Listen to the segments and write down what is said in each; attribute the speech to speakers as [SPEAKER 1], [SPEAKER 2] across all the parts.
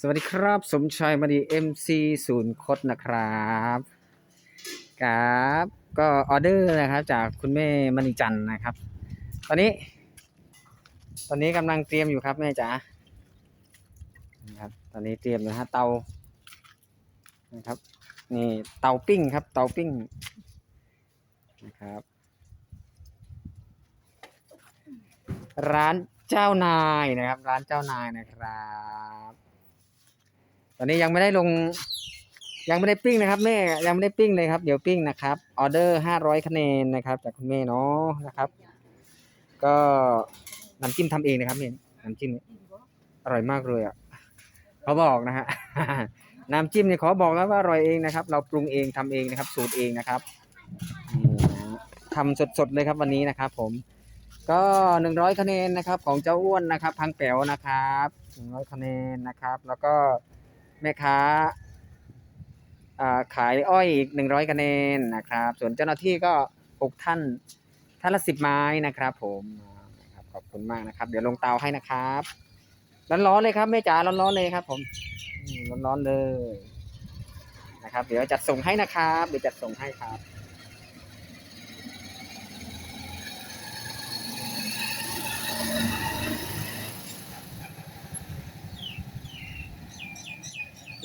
[SPEAKER 1] สวัสดีครับ สมชายมาดี MC ศูนย์คดนะครับครับก็ออเดอร์นะครับ จากคุณแม่มณีจันทร์นะครับ ตอนนี้ ตอนนี้กำลังเตรียมอยู่ครับแม่จ๋านะครับ ตอนนี้เตรียมอยู่ฮะเตานะครับ นี่เตาปิ้งครับ เตาปิ้งนะครับ ร้านเจ้านายนะครับ ร้านเจ้านายนะครับ ตอนนี้ยังไม่ได้ลง ยังไม่ได้ปิ้งนะครับแม่ยังไม่ได้ปิ้งเลยครับ เดี๋ยวปิ้งนะครับออเดอร์ห้าร้อยคะแนนนะครับ จากคุณแม่เนาะนะครับ ก็น้ำจิ้มทำเองนะครับเนี่ยน้ำจิ้มอร่อยมากเลยอะเขาบอกนะฮะน้ำจิ้มเนี่ยขอบอกแล้วว่าอร่อยเองนะครับ เราปรุงเองทำเองนะครับ สูตรเองนะครับนี่นะทำสดๆเลยครับวันนี้นะครับ ผม ก็หนึ่งร้อยคะแนนนะครับ ของเจ้าอ้วนนะครับ พังแป๋วนะครับหนึ่งร้อยคะแนนนะครับ แล้วก็ แม่ค้าขายอ้อยอีกหนึ่งร้อยคะแนนนะครับ ส่วนเจ้าหน้าที่ก็หกท่านท่านละสิบไม้นะครับ ผมนะครับขอบคุณมากนะครับ เดี๋ยวลงเตาให้นะครับร้อนๆเลยครับแม่จ๋าร้อนๆเลยครับ ผมอืมร้อนๆเลยนะครับ เดี๋ยวจัดส่งให้นะครับ เดี๋ยวจัดส่งให้ครับ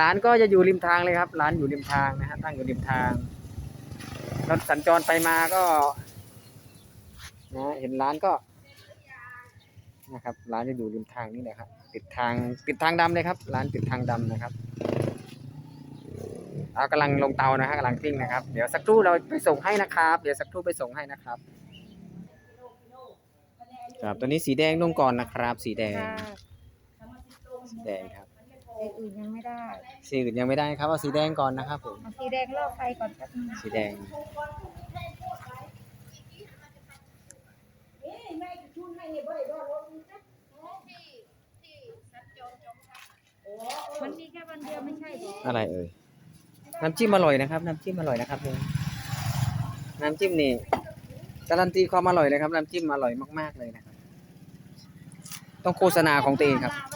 [SPEAKER 1] ร้านก็จะอยู่ริมทางเลยครับ ร้านอยู่ริมทางนะฮะตั้งอยู่ริมทางรถสัญจรไปมาก็นะเห็นร้านก็ นะครับ ร้านจะอยู่ริมทางนี่แหละครับติดทางติดทางดำเลยครับ ร้านติดทางดำนะครับเรากำลังลงเตานะฮะกำลังปิ้งนะครับ เดี๋ยวสักครู่เราไปส่งให้นะครับ เดี๋ยวสักครู่ไปส่งให้นะครับ ครับตัวนี้สีแดงลงก่อนนะครับ สีแดง
[SPEAKER 2] ค่ะ
[SPEAKER 1] สีแดงครับ
[SPEAKER 2] สีอื่นยังไม่ได้
[SPEAKER 1] สีอื่นยังไม่ได้ครับเอาสีแดงก่อนนะครับผม
[SPEAKER 2] เอาสีแดงลอกไฟก่อนแป๊บนึง
[SPEAKER 1] สีแดง
[SPEAKER 2] มันมีแค่วันเดียวไม่ใช่เหรอ
[SPEAKER 1] อะไรเอ่ยน้ำจิ้มอร่อยนะครับ น้ำจิ้มอร่อยนะครับเนี่ยน้ำจิ้มนี่การันตีความอร่อยเลยครับน้ำจิ้มอร่อยมากๆเลยนะครับต้องโฆษณาของตัวเองครับโ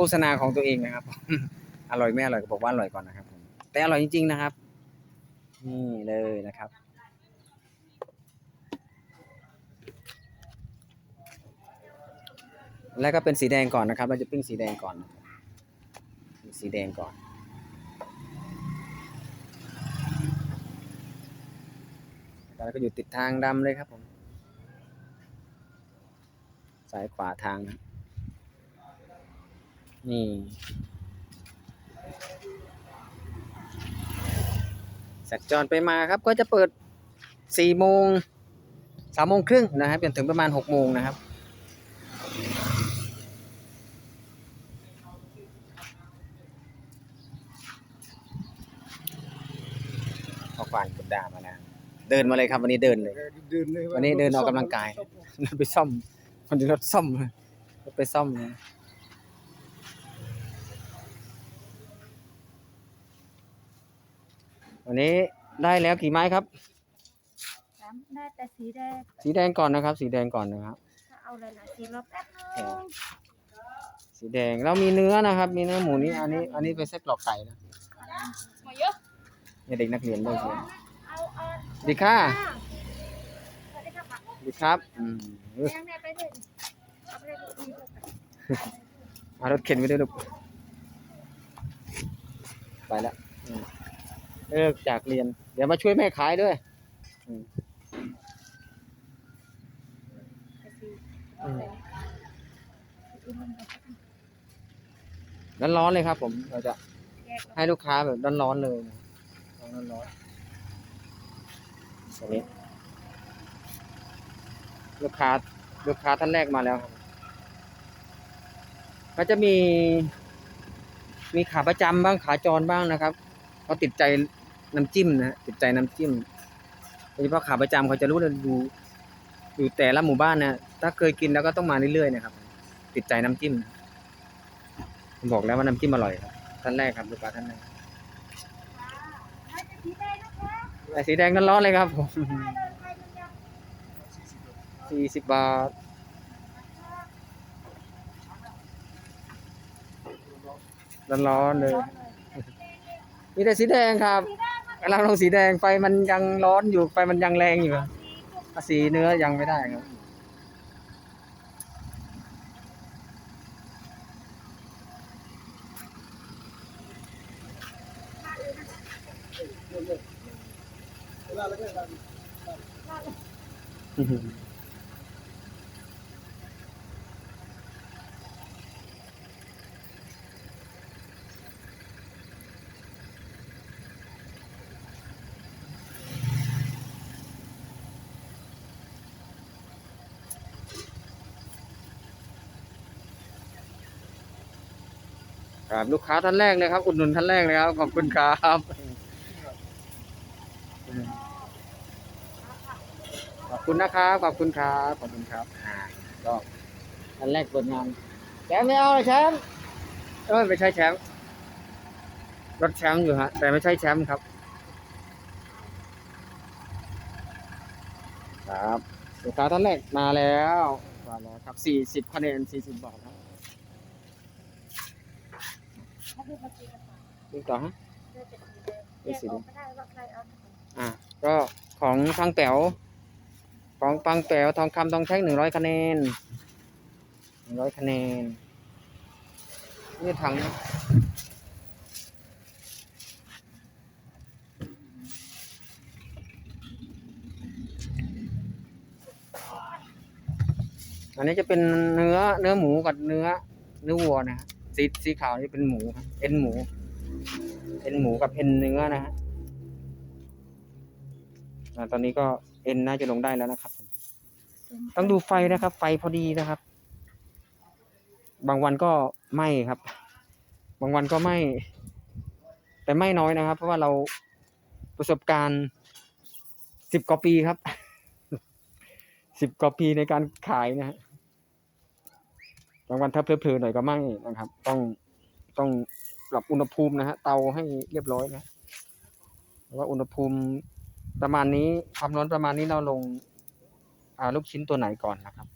[SPEAKER 1] ฆษณาของตัวเองนะครับ อร่อยไม่อร่อยก็บอกว่าอร่อยก่อนนะครับผมแต่อร่อยจริง ๆนะครับ นี่เลยนะครับแล้วก็เป็นสีแดงก่อนนะครับ เราจะปิ้งสีแดงก่อน สีแดงก่อน แล้วก็อยู่ติดทางดำเลยครับผมซ้ายขวาทางนะ นี่ สัญจรไปมาครับก็จะเปิดสี่โมงสามโมงครึ่งนะครับจนถึงประมาณหกโมงนะครับพอควานกุดดามาแล้วเดินมาเลยครับวันนี้เดินเลย
[SPEAKER 3] เดินเลย
[SPEAKER 1] วันนี้เดินออกกำลังกายรถไปซ่อมวันนี้รถซ่อมรถไปซ่อมนะ วันนี้ได้แล้วกี่ไม้ครับ
[SPEAKER 2] สามได้แต่สีแดง
[SPEAKER 1] สีแดงก่อนนะครับ สีแดงก่อนนะครับ
[SPEAKER 2] ถ้าเอาหลายๆสีรอแป๊บนึง
[SPEAKER 1] สีแดงเรามีเนื้อนะครับ มีเนื้อหมูนี่อันนี้ อันนี้เป็นไส้กรอกไก่นะ
[SPEAKER 2] มาเยอะ
[SPEAKER 1] เนี่ยเด็กนักเรียนด้วยใช่ไหม
[SPEAKER 2] เอาเอา
[SPEAKER 1] ดีค่ะ
[SPEAKER 2] สวัสดีครับ
[SPEAKER 1] ดีครับอืมเออ
[SPEAKER 2] แดงแดงไปเลยเอาไปเลยดูดีด้วยกัน
[SPEAKER 1] เอารถเข็นไปด้วยลูกไปแล้วอืม เลิกจากเรียน เดี๋ยวมาช่วยแม่ขายด้วยอืม
[SPEAKER 2] แต่สี
[SPEAKER 1] อืม
[SPEAKER 2] สีมันก็
[SPEAKER 1] ร้อนๆเลยครับ ผมเราจะ
[SPEAKER 2] แยกออก
[SPEAKER 1] ให้ลูกค้าแบบร้อนๆเลยนะร้อนๆตรงนี้ลูกค้าลูกค้าท่านแรกมาแล้วครับก็จะมี มีขาประจำบ้างขาจรบ้างนะครับเขาติดใจ น้ำจิ้มนะฮะติดใจน้ำจิ้มโดยเฉพาะขาประจำเขาจะรู้เลยดูอยู่แต่ละหมู่บ้านนะถ้าเคยกินแล้วก็ต้องมาเรื่อยๆนะครับ ติดใจน้ำจิ้มผมบอกแล้วว่าน้ำจิ้มอร่อยครับท่านแรกครับลูกค้าท่านแรก
[SPEAKER 2] ให้แต่สีแดงนะคะ
[SPEAKER 1] ไอ้สีแดงร้อนๆเลยครับผม
[SPEAKER 2] ได้เลยใครมันจะ
[SPEAKER 1] สี่สิบบาทร้อนๆเลย มีแต่สีแดงครับ กำลังลงสีแดงไฟมันยังร้อนอยู่ไฟมันยังแรงอยู่อะสีเนื้อยังไม่ได้ครับอืม ครับลูกค้าท่านแรกเลยครับ อุดหนุนท่านแรกเลยครับขอบคุณครับขอบคุณนะครับขอบคุณครับขอบคุณครับอ่าก็ท่านแรกเปิดงานแชมป์ไม่เอาเลยแชมป์เออไม่ใช่แชมป์รถแชมป์อยู่ฮะแต่ไม่ใช่แชมป์ครับ ครับลูกค้าท่านแรกมาแล้วมาแล้วครับสี่สิบคะแนนสี่สิบบาทครับ
[SPEAKER 2] ถ้าดูมากินกันค่ะ
[SPEAKER 1] ดูต่อฮะ
[SPEAKER 2] เลือกเป็นสีแดงแยกออกก็ได้ว่าใครเอาของ
[SPEAKER 1] อะก็ของทางแป๋วของปังแป๋วทองคำทองแท่งหนึ่งร้อยคะแนนหนึ่งร้อยคะแนนนี่ถังอันนี้จะเป็นเนื้อเนื้อหมูกับเนื้อเนื้อวัวนะฮะ สีสีขาวนี่เป็นหมูครับเอ็นหมู เอ็นหมูกับเอ็นเนื้อนะฮะอ่าตอนนี้ก็เอ็นน่าจะลงได้แล้วนะครับผมต้องดูไฟนะครับ ไฟพอดีนะครับ บางวันก็ไหม้ครับ บางวันก็ไหม้แต่ไหม้น้อยนะครับ เพราะว่าเราประสบการณ์สิบกว่าปีครับสิบกว่าปีในการขายนะฮะ บางวันถ้าเพลินๆหน่อยก็ไหม้นะครับ ต้องต้องปรับอุณหภูมินะฮะเตาให้เรียบร้อยนะเพราะว่าอุณหภูมิประมาณนี้ความร้อนประมาณนี้เราลงอ่าลูกชิ้นตัวไหนก่อนนะครับ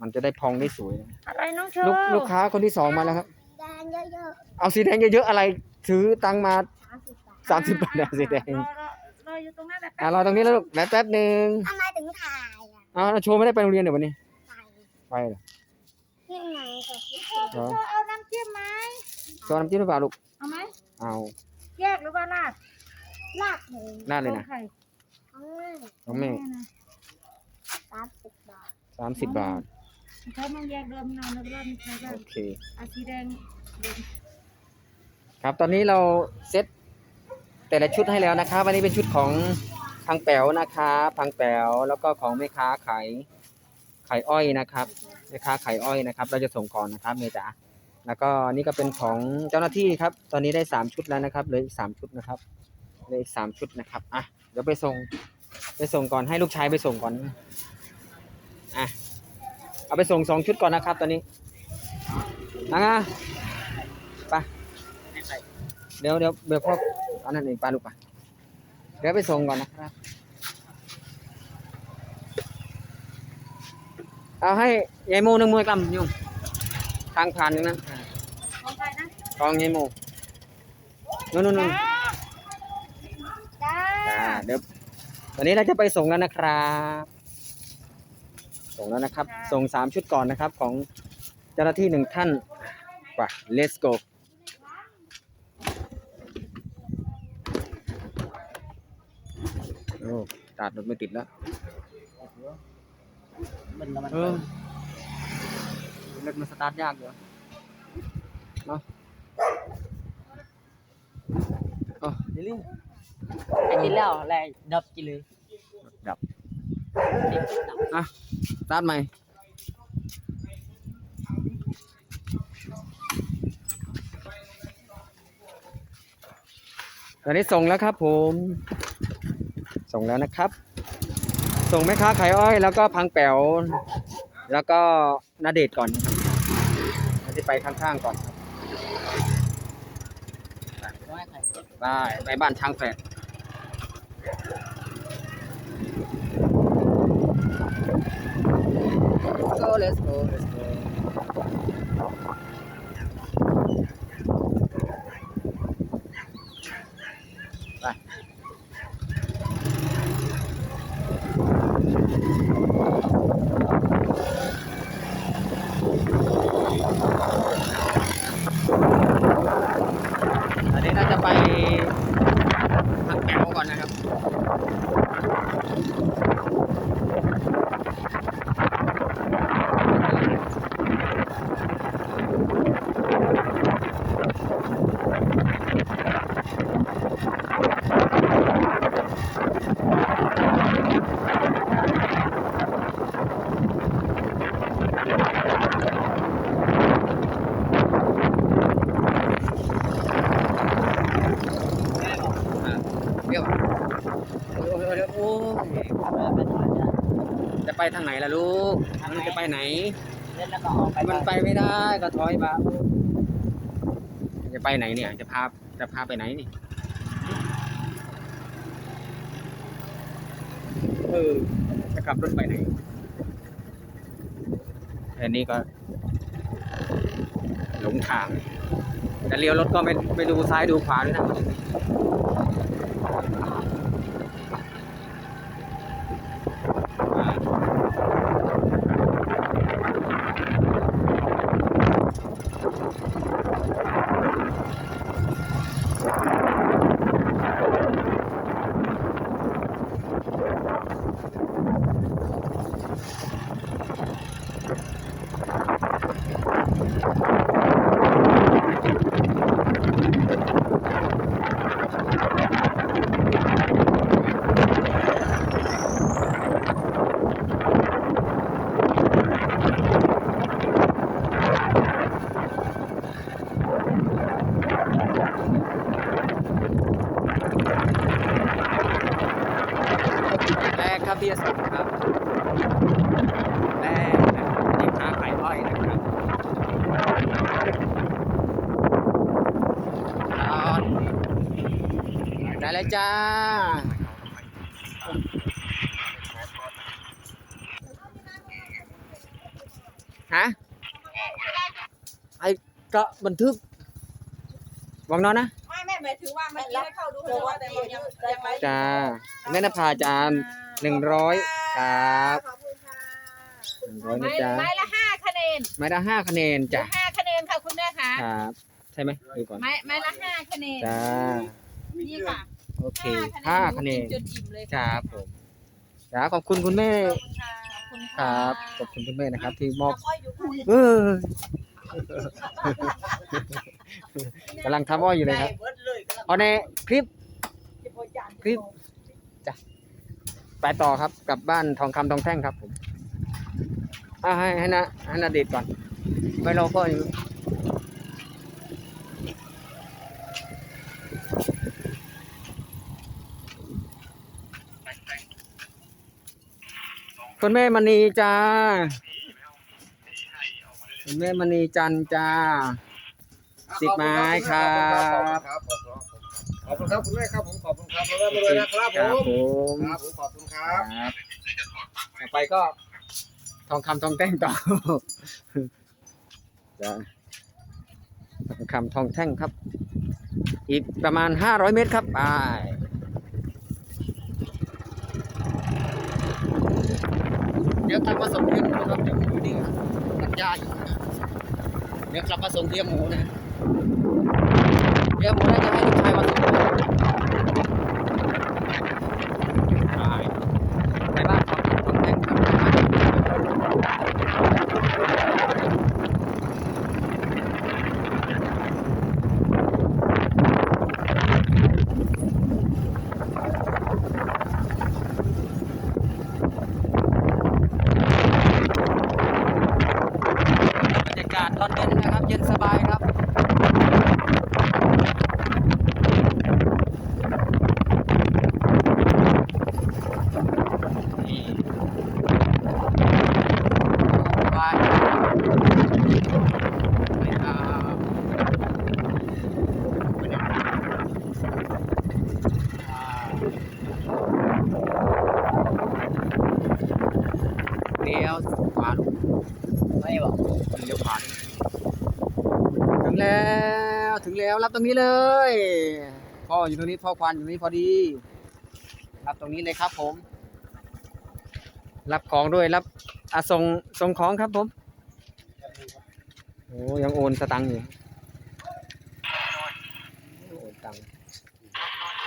[SPEAKER 1] มันจะได้พองได้สวยนะ
[SPEAKER 2] อะไรน้องโชว์
[SPEAKER 1] ลูกลูกค้าคนที่สองมาแล้วครับ
[SPEAKER 2] แดงเยอะ
[SPEAKER 1] เอาสีแดงเยอะๆอะไรถือตังค์มา
[SPEAKER 2] ๆสามสิบบาท
[SPEAKER 1] สามสิบบาทนะสีแดง
[SPEAKER 2] รอรอรออยู่ตรงนั้นแหละ
[SPEAKER 1] อ่ารอตรงนี้แล้วลูกแป๊บแป๊บหนึ่ง
[SPEAKER 2] ทำไมถึงถ่ายอะ
[SPEAKER 1] อ่าโชว์ไม่ได้ไปโรงเรียนเดี๋ยววันนี้
[SPEAKER 2] ถ่าย
[SPEAKER 1] ไปเหรอ
[SPEAKER 2] นี่ไงกับพี่
[SPEAKER 1] เหรอ
[SPEAKER 2] เอาน้ำจิ้มไหม
[SPEAKER 1] โชว์น้ำจิ้มหรือเปล่าลูก
[SPEAKER 2] เอาไหม
[SPEAKER 1] เอา
[SPEAKER 2] แยกหรือว่าราดราดเลย
[SPEAKER 1] ราดเลยนะ
[SPEAKER 2] ไข่
[SPEAKER 1] ของแม่
[SPEAKER 2] นะ สามสิบบาท
[SPEAKER 1] สามสิบบาท
[SPEAKER 2] เขาต้องแยกเดิมนอนแล้วก็มีใครบ้าง
[SPEAKER 1] โอเค
[SPEAKER 2] อาสีแดงเด่น
[SPEAKER 1] ครับ ตอนนี้เราเซตแต่ละชุดให้แล้วนะครับวันนี้เป็นชุดของพังแป๋วนะครับพังแป๋วแล้วก็ของแม่ค้าขาย ขายอ้อยนะครับแม่ค้าขายอ้อยนะครับ เราจะส่งก่อนนะครับเมจ๋าแล้วก็นี่ก็เป็นของเจ้าหน้าที่ครับ ตอนนี้ได้สามชุดแล้วนะครับเหลืออีกสามชุดนะครับเหลืออีกสามชุดนะครับอะเดี๋ยวไปส่งไปส่งก่อนให้ลูกชายไปส่งก่อนอะเอาไปส่งสองชุดก่อนนะครับ ตอนนี้นะไปเดี๋ยวเดี๋ยวเดี๋ยวพ่ออันนั้นเองปลาลูกปะเดี๋ยวไปส่งก่อนนะครับ เอาให้ยายโมหนึ่งมวยกำยุ่งทางผ่านหนึ่งนั้นอ่า
[SPEAKER 2] ของใครนะ
[SPEAKER 1] กองยายโมนู่นนู่นนู่น
[SPEAKER 2] จ้า
[SPEAKER 1] จ้าเดี๋ยววันนี้เราจะไปส่งแล้วนะครับ ส่งแล้วนะครับ ส่งสามชุดก่อนนะครับ ของเจ้าหน้าที่หนึ่งท่านไป let's go โอ้ตัดรถไม่ติดแล้ว เออรถมันสตาร์ทยากอยู่เนาะอ๋อ
[SPEAKER 3] đi liền anh đi leo lại đập chị lưới
[SPEAKER 1] ดับ
[SPEAKER 3] đi chút nào
[SPEAKER 1] อะสตาร์ทใหม่ตอนนี้ส่งแล้วครับผม ส่งแล้วนะครับ ส่งแม่ค้าขายอ้อย แล้วก็พังแป๋วแล้วก็นาเดชก่อนนะครับเราจะไปข้างๆก่อนครับ
[SPEAKER 3] nói thầy
[SPEAKER 1] ไปไปบ้านช้างแฝด Let's go let's go let's go ไปทางไหนล่ะลูก มันจะไปไหน
[SPEAKER 3] เล่นแล้ว ก็ออกไป
[SPEAKER 1] มันไปไม่ได้ก็ถอยมาจะไปไหนเนี่ย จะพาจะพาไปไหนนี่เออจะขับรถไปไหนอันนี้ก็ หลงทาง แต่เลี้ยวรถก็ไม่ไม่ดูซ้ายดูขวาด้วยนะแรกครับพี่อสมครับแรกนะครับนี่ค้าขายอ้อยนะครับเอาได้ เลยจ้า ฮะ ไอ้ก็บันทึกหวังนอนนะ
[SPEAKER 2] ไม่แม่หมายถึงว่ามันให้เข้าดูเพราะว่าแต่เรายังยังไลฟ์
[SPEAKER 1] จ้า แม่นภาจานหนึ่งร้อยครับ
[SPEAKER 2] ขอบคุณค่ะ
[SPEAKER 1] หนึ่งร้อยนะ
[SPEAKER 2] ไม้
[SPEAKER 1] จ๊ะ
[SPEAKER 2] ไม้ละห้าคะแนน
[SPEAKER 1] ไม้ละห้าคะแนนจ้ะ
[SPEAKER 2] ห้าคะแนนค่ะคุณแม่ค่ะ
[SPEAKER 1] ครับ ใช่ไหมดูก่อน
[SPEAKER 2] ไม้ไม้ละห้าคะแนน
[SPEAKER 1] จ้า
[SPEAKER 2] นี่ค่ะ
[SPEAKER 1] โอเคห้าคะแนน
[SPEAKER 2] จนอิ่มเลย
[SPEAKER 1] ครับผมจ้าขอบคุณคุณแม่
[SPEAKER 2] ขอบคุณค่ะขอบคุณ
[SPEAKER 1] ค
[SPEAKER 2] ค่ะ
[SPEAKER 1] รับขอบคุณคุณแม่นะครับ ที่มอบ
[SPEAKER 2] อ้อยอยู่ค่ะ
[SPEAKER 1] เออกำลังทำอ้อยอยู่เลยครับ
[SPEAKER 3] เบิดเลยก็
[SPEAKER 1] เอาในคลิปคลิป ไปต่อครับกลับบ้านทองคำทองแท่งครับผมอ่าให้ให้นะให้นาเดชก่อนไม่รอก็ คุณแม่มณีจ้าคุณแม่มณีจันทร์จ้า สิบไม้ครับ
[SPEAKER 4] ขอบคุณครับคุณแม่ครับผมขอบคุณครับแล้วมาเลยนะครับ
[SPEAKER 1] ครับ
[SPEAKER 4] ผม
[SPEAKER 1] ผม
[SPEAKER 4] ครับผมขอบคุณครับ
[SPEAKER 1] ครับต่อไปก็ ทองคำทองแท่งต่อจะทองคำทองแท่งครับ อีกประมาณห้าร้อยเมตรครับไป เดี๋ยวกลับมาส่งเทียมหมูครับเดี๋ยวอยู่นี่ครับตัดหญ้าอยู่เดี๋ยวกลับมาส่งเทียมหมูนะเทียมหมูน่าจะให้ลูกชายมาส่งนะไปไปบ้านทองคำทองแท่งครับ บรรยากาศตอนเย็นนะครับ เย็นสบายครับ นี่สบายไปครับเลี้ยวขวาลูก
[SPEAKER 3] ไม่บอก
[SPEAKER 1] เลี้ยวขวาถึงแล้วถึงแล้วรับตรงนี้เลย พ่ ออยู่ตรงนี้พ่อควานอยู่ตรงนี้พอดี รับตรงนี้เลยครับผม รับของด้วยรับอาส่งส่งของครับผมโอ้ยังโอนสตังค์อยู่โอนตังค์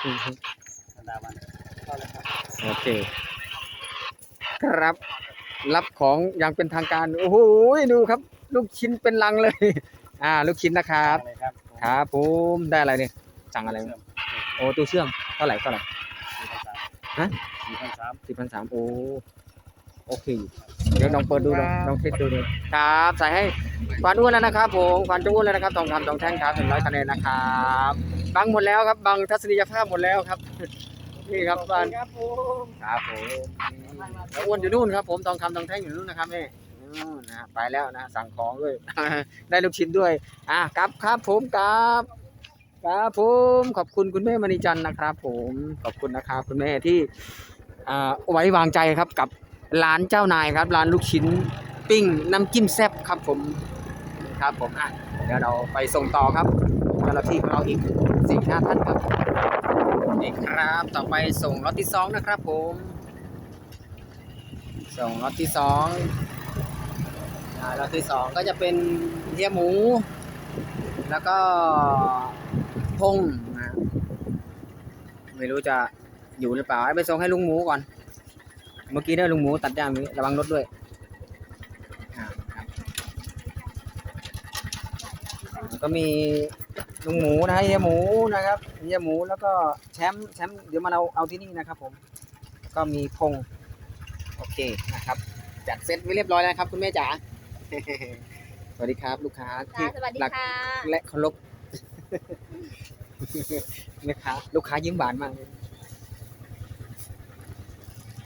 [SPEAKER 1] อือฮึ
[SPEAKER 3] ธรรมดาวัน
[SPEAKER 1] โอเค ครับ รับของอย่างเป็นทางการโอ้โหดูครับ ลูกชิ้นเป็นลังเลย อ่า ลูกชิ้นนะครับ
[SPEAKER 3] เลยครับ
[SPEAKER 1] ครับผมได้อะไรเนี่ยสั่งอะไรมา โอ้ตู้เชื่อมเท่าไหร่เท่าไหร่ฮะ
[SPEAKER 3] สี่พันสาม
[SPEAKER 1] สี่พันสามโอ้โอเคอยู่เดี๋ยวลองเปิดดูลองลองเทสดูเลยครับใส่ให้ควานอ้วนแล้วนะครับผมควานจะอ้วนแล้วนะครับทองคำทองแท่งครับหนึ่งร้อยคะแนนนะครับบังหมดแล้วครับบังทัศนียภาพหมดแล้วครับนี่ครับบ้าน
[SPEAKER 3] ครับผม
[SPEAKER 1] ครับผมแล้วอ้วนอยู่นู่นครับ ผมทองคำทองแท่งอยู่นู่นนะครับนี่นู่นนะฮะไปแล้วนะสั่งของด้วย ได้ลูกชิ้นด้วย อะครับครับผมครับ ครับผมขอบคุณคุณแม่มณีจันทร์นะครับ ผมขอบคุณนะครับคุณแม่ที่อ่าไว้วางใจครับกับร้านเจ้านายครับ ร้านลูกชิ้นปิ้งน้ำจิ้มแซ่บครับผมครับผมอะเดี๋ยวเราไปส่งต่อครับเจ้าหน้าที่ของเราอีกสี่ห้าท่านครับนี่ครับต่อไปส่งรถที่สองนะครับผมส่งรถที่สองรถที่สองก็จะเป็นเฮียหมู แล้วก็ พงนะไม่รู้จะอยู่หรือเปล่าให้ไปส่งให้ลุงหมูก่อน เมื่อกี้ได้ลุงหมูตัดย่างนี้ระวังรถด้วยอ่าครับแล้วก็มีลุงหมูนะฮะเฮียหมูนะครับเฮียหมูแล้วก็แชมป์แชมป์เดี๋ยวมาเราเอาที่นี่นะครับ ผม ก็มีพงโอเคนะครับ จัดเซตไว้เรียบร้อยแล้วครับ คุณแม่จ๋าสวัสดีครับ ลูกค้าที่
[SPEAKER 2] สวัสดี
[SPEAKER 1] รัก
[SPEAKER 2] ค่ะ
[SPEAKER 1] และเคารพ แม่ค้าลูกค้ายิ้มหวานมากเลย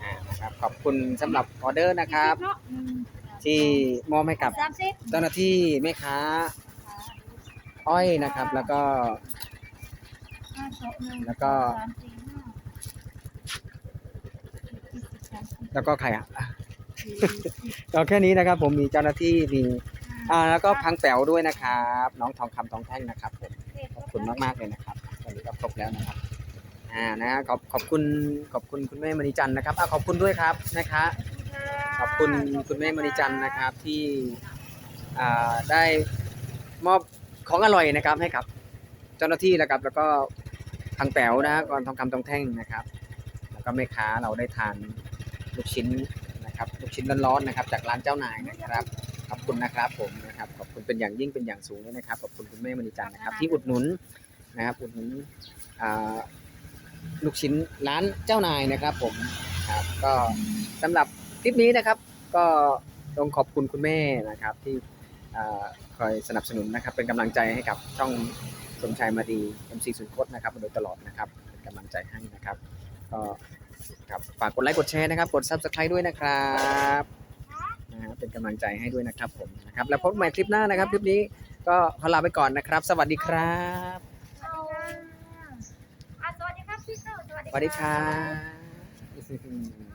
[SPEAKER 1] อ่านะครับขอบคุณสำหรับออเดอร์นะครับ
[SPEAKER 2] เนาะอืม
[SPEAKER 1] ที่มอบให้กับ
[SPEAKER 2] สามสิบ
[SPEAKER 1] เจ้าหน้าที่แม่ค้า อ้อยนะครับ แล้วก็
[SPEAKER 2] ห้าโต๊ะหนึ่ง
[SPEAKER 1] แล้วก็
[SPEAKER 2] สามสี่ห้า
[SPEAKER 1] แล้วก็ใครอะ
[SPEAKER 2] สี่สิบ
[SPEAKER 1] ก็แค่นี้นะครับ ผมมีเจ้าหน้าที่มีอ่าแล้วก็พังแป๋วด้วยนะครับ น้องทองคำทองแท่งนะครับผมขอบ คุณมากๆเลยนะครับตอนนี้ก็ครบแล้วนะครับอ่านะขอบขอบคุณขอบคุณคุณแม่มณีจันทร์นะครับอ่าขอบคุณด้วยครับนะคะขอบคุณคุณแม่มณีจันทร์นะครับที่อ่าได้มอบของอร่อยนะครับให้กับเจ้าหน้าที่นะครับ แล้วก็ทางแป๋วนะก่อนทองคำทองแท่งนะครับ แล้วก็แม่ค้าเราได้ทานลูกชิ้นนะครับลูกชิ้นร้อนๆนะครับ จากร้านเจ้านายนะครับ ขอบคุณนะครับผมนะครับขอบคุณเป็นอย่างยิ่งเป็นอย่างสูงเลยนะครับขอบคุณคุณแม่มณีจันทร์นะครับ ที่อุดหนุนนะครับอุดหนุนอ่าลูกชิ้นร้านเจ้านายนะครับ ผมครับก็สำหรับคลิปนี้นะครับ ก็ต้องขอบคุณคุณแม่นะครับ ที่อ่าคอยสนับสนุนนะครับ เป็นกำลังใจให้กับช่องสมชายมาดี MC สุนคตนะครับมาโดยตลอดนะครับเป็นกำลังใจให้นะครับ ก็ครับฝากกดไลค์กดแชร์นะครับ กด Subscribe ด้วยนะครับ นะฮะเป็นกำลังใจให้ด้วยนะครับผมนะครับแล้วพบกันใหม่คลิปหน้านะครับคลิปนี้ก็ขอลาไปก่อนนะครับ สวัสดีครับ
[SPEAKER 2] เอาอะสวัสดีครับพี่เตอร์สวัสดี
[SPEAKER 1] สวัสดีครับ